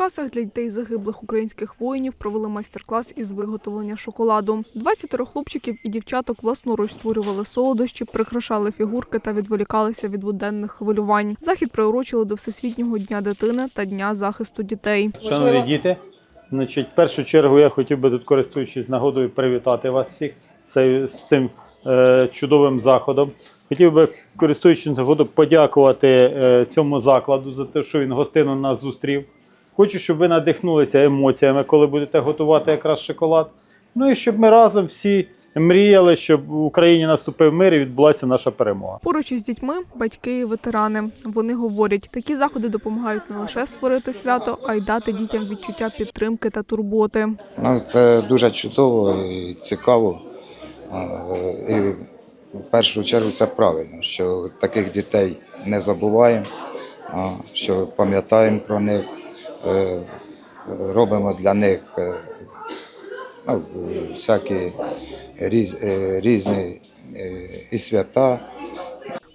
Черкасах для дітей загиблих українських воїнів провели майстер-клас із виготовлення шоколаду. 20 хлопчиків і дівчаток власноруч створювали солодощі, прикрашали фігурки та відволікалися від буденних хвилювань. Захід приурочили до Всесвітнього дня дитини та Дня захисту дітей. Шановні діти, значить, в першу чергу я хотів би тут, користуючись нагодою, привітати вас всіх з цим е, чудовим заходом. Хотів би, користуючись нагодою, подякувати е, цьому закладу за те, що він гостинно нас зустрів. Хочу, щоб ви надихнулися емоціями, коли будете готувати якраз шоколад. Ну і щоб ми разом всі мріяли, щоб в Україні наступив мир і відбулася наша перемога. Поруч із дітьми батьки і ветерани. Вони говорять, такі заходи допомагають не лише створити свято, а й дати дітям відчуття підтримки та турботи. Ну, це дуже чудово і цікаво. І в першу чергу це правильно, що таких дітей не забуваємо, що пам'ятаємо про них, робимо для них е, ну, всякі різ, е, різні е, і свята.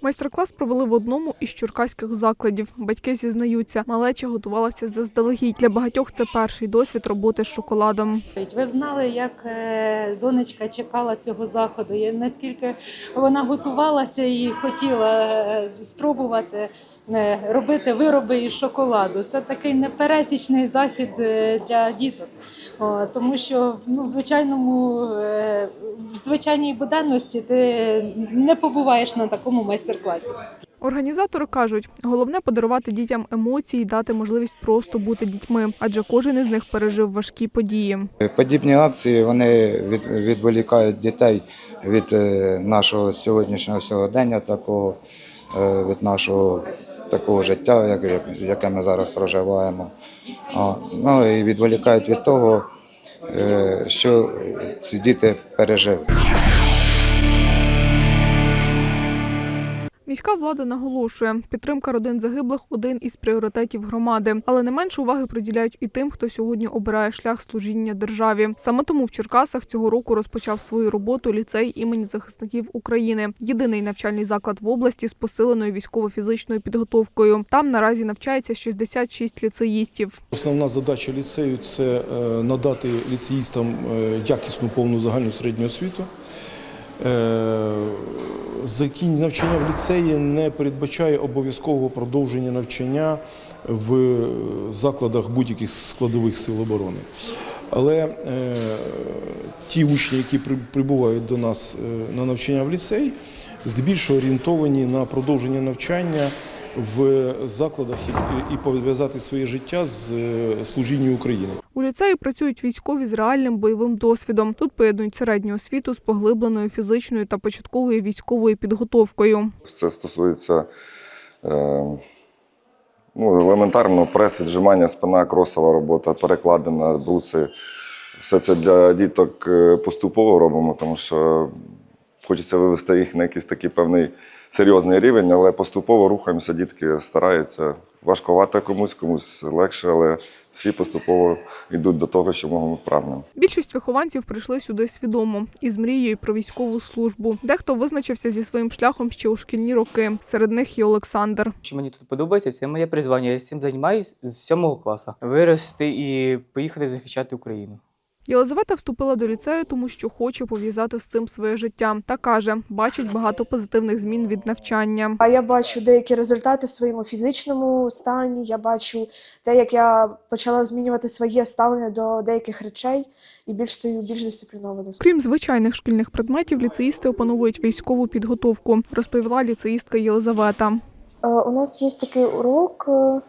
Майстер-клас провели в одному із черкаських закладів. Батьки зізнаються, малеча готувалася заздалегідь. Для багатьох це перший досвід роботи з шоколадом. Ви б знали, як е, донечка чекала цього заходу, і наскільки вона готувалася і хотіла е, спробувати е, робити вироби із шоколаду. Це такий непересічний захід для діток. Тому що ну, в звичайному в звичайній буденності ти не побуваєш на такому майстер-класі. Організатори кажуть, головне подарувати дітям емоції і дати можливість просто бути дітьми, адже кожен із них пережив важкі події. Подібні акції вони від, відволікають дітей від е, нашого сьогоднішнього сьогодення, такого е, від нашого такого життя, як, як- яке ми зараз проживаємо. Ну і відволікають від того, е, що ці діти пережили. Міська влада наголошує, підтримка родин загиблих один із пріоритетів громади, але не менше уваги приділяють і тим, хто сьогодні обирає шлях служіння державі. Саме тому в Черкасах цього року розпочав свою роботу ліцей імені захисників України. Єдиний навчальний заклад в області з посиленою військово-фізичною підготовкою. Там наразі навчається 66 ліцеїстів. Основна задача ліцею це е, надати ліцеїстам е, якісну повну загальну середню освіту. Е, Закінчення навчання в ліцеї не передбачає обов'язкового продовження навчання в закладах будь-яких складових сил оборони. Але е, ті учні, які при- прибувають до нас е, на навчання в ліцей, здебільшого орієнтовані на продовження навчання в закладах і- і пов'язати своє життя з е, служінням України. У ліцеї працюють військові з реальним бойовим досвідом. Тут поєднують середню освіту з поглибленою фізичною та початковою військовою підготовкою. Це стосується е, ну, елементарного прес, віджимання, спина, кросова робота, перекладина, бруси. Все це для діток е, поступово робимо, тому що хочеться вивести їх на якийсь такий певний серйозний рівень, але поступово рухаємося, дітки стараються. Важкувато комусь, комусь легше, але всі поступово йдуть до того, що можемо вправним. Більшість вихованців прийшли сюди свідомо із мрією про військову службу. Дехто визначився зі своїм шляхом ще у шкільні роки. Серед них і Олександр. Що мені тут подобається, це моє призвання. Я цим займаюся з сьомого класу. Вирости і поїхати захищати Україну. Єлизавета вступила до ліцею, тому що хоче пов'язати з цим своє життя. Та каже, бачить багато позитивних змін від навчання. А я бачу деякі результати в своєму фізичному стані. Я бачу те, як я почала змінювати своє ставлення до деяких речей і більш стаю більш дисциплінованою. Крім звичайних шкільних предметів, ліцеїсти опановують військову підготовку, розповіла ліцеїстка Єлизавета. Е, У нас є такий урок е,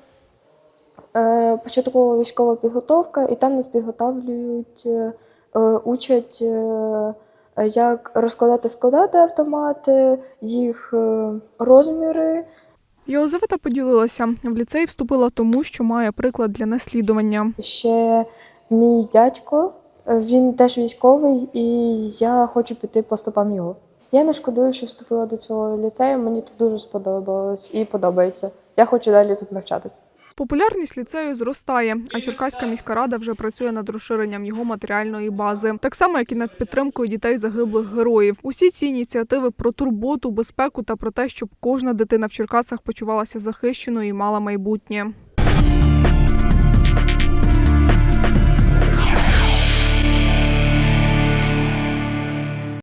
початкова військова підготовка, і там нас підготовлюють, е, е, учать, е, як розкладати, складати автомати, їх е, розміри. Єлизавета поділилася. В ліцей вступила тому, що має приклад для наслідування. Ще мій дядько, е, він теж військовий, і я хочу піти по стопам його. Я не шкодую, що вступила до цього ліцею. Мені тут дуже сподобалось і подобається. Я хочу далі тут навчатися. Популярність ліцею зростає, а Черкаська міська рада вже працює над розширенням його матеріальної бази, так само як і над підтримкою дітей загиблих героїв. Усі ці ініціативи про турботу, безпеку та про те, щоб кожна дитина в Черкасах почувалася захищеною і мала майбутнє.